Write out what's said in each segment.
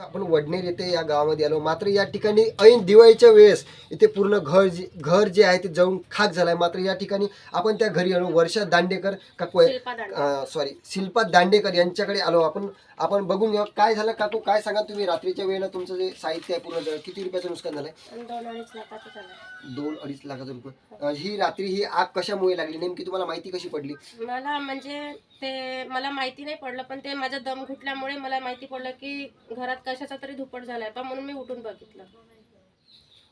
आपण वडनेर येथे या गावामध्ये आलो. मात्र या ठिकाणी ऐन दिवाळीच्या वेळेस इथे पूर्ण घर जे घर जे आहे ते जाऊन खाक झालाय. मात्र या ठिकाणी आपण त्या घरी आलो. वर्षा दांडेकर का कोय शिल्पा दांडे. सॉरी शिल्पा दांडेकर यांच्याकडे आलो. आपण आपण बघून घेऊ काय झालं काकू? काय सांगा तुम्ही? रात्रीच्या वेळेला तुमचं जे साहित्य आहे पूर्ण जळ- किती रुपयाचं नुकसान झालंय? दोन अडीच लाखाचं झालं. दोन अडीच लाखाचं रुपये. ही रात्री ही आग कशामुळे लागली? नेमकी तुम्हाला माहिती कशी पडली? मला म्हणजे ते मला माहिती नाही पडलं पण ते माझा दम घुटल्यामुळे मला माहिती पडलं की घरात कशाचा तरी धुपट झालाय पण म्हणून मी उठून बघितलं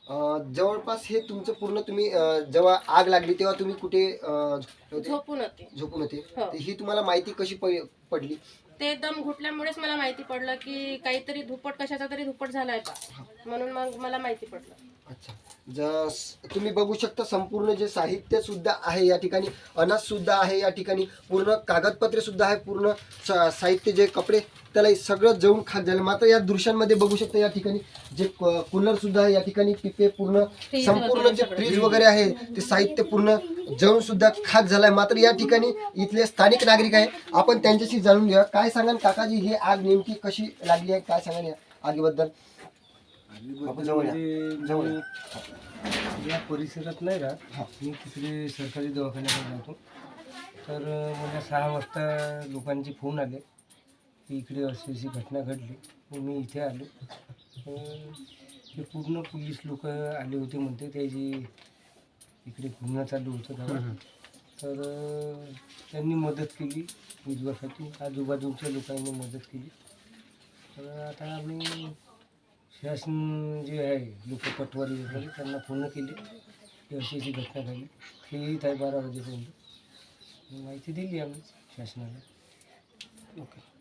अं, जवळपास हे तुमचं पूर्ण तुम्ही अं, जेव्हा आग लागली तेव्हा तुम्ही कुठे अं? झोपून होते झोपून होते हो. तर ही तुम्हाला माहिती कशी प- पडली. ते दम घुटल्यामुळेच मला माहिती पडलं की काहीतरी धुपट कशाचा तरी धुपट झालाय का म्हणून मग मला माहिती पडलं. अच्छा. जस तुम्ही बघू शकता संपूर्ण जे साहित्य सुद्धा आहे या ठिकाणी अनाज सुद्धा आहे या ठिकाणी पूर्ण कागदपत्रे सुद्धा आहे पूर्ण सा- साहित्य जे कपडे त्याला हे सगळं जळून खाक झालं. मात्र या दृश्यांमध्ये बघू शकता या ठिकाणी जे कूलर सुद्धा आहे या ठिकाणी पिपे पूर्ण संपूर्ण जे. फ्रीज वगैरे आहे ते साहित्य पूर्ण जळून सुद्धा खाक झालाय. मात्र या ठिकाणी इथले स्थानिक नागरिक आहे. आपण त्यांच्याशी जाणून घ्या. काय सांगाल काकाजी? ही आग नेमकी कशी लागली आहे? काय सांगाल या आगीबद्दल? आपण जवळ या. परिसरात नाही राहत. मी तिकडे सरकारी दवाखान्यात जातो. तर मला सहा वाजता लोकांचे फोन आले. की इकडे अशी अशी घटना घडली. मग मी इथे आलो. ते पूर्ण पोलीस लोक आले होते म्हणते. त्याची इकडे घुमणं चालू होतं तर त्यांनी मदत केली विधवासाठी आजूबाजूच्या लोकांनी मदत केली. तर आता आम्ही शासन जे आहे लोक पटवारी वगैरे त्यांना फोन केले. की अशी अशी घटना झाली ते येत आहे बारा वाजेपर्यंत. माहिती दिली आम्ही शासनाला. ओके.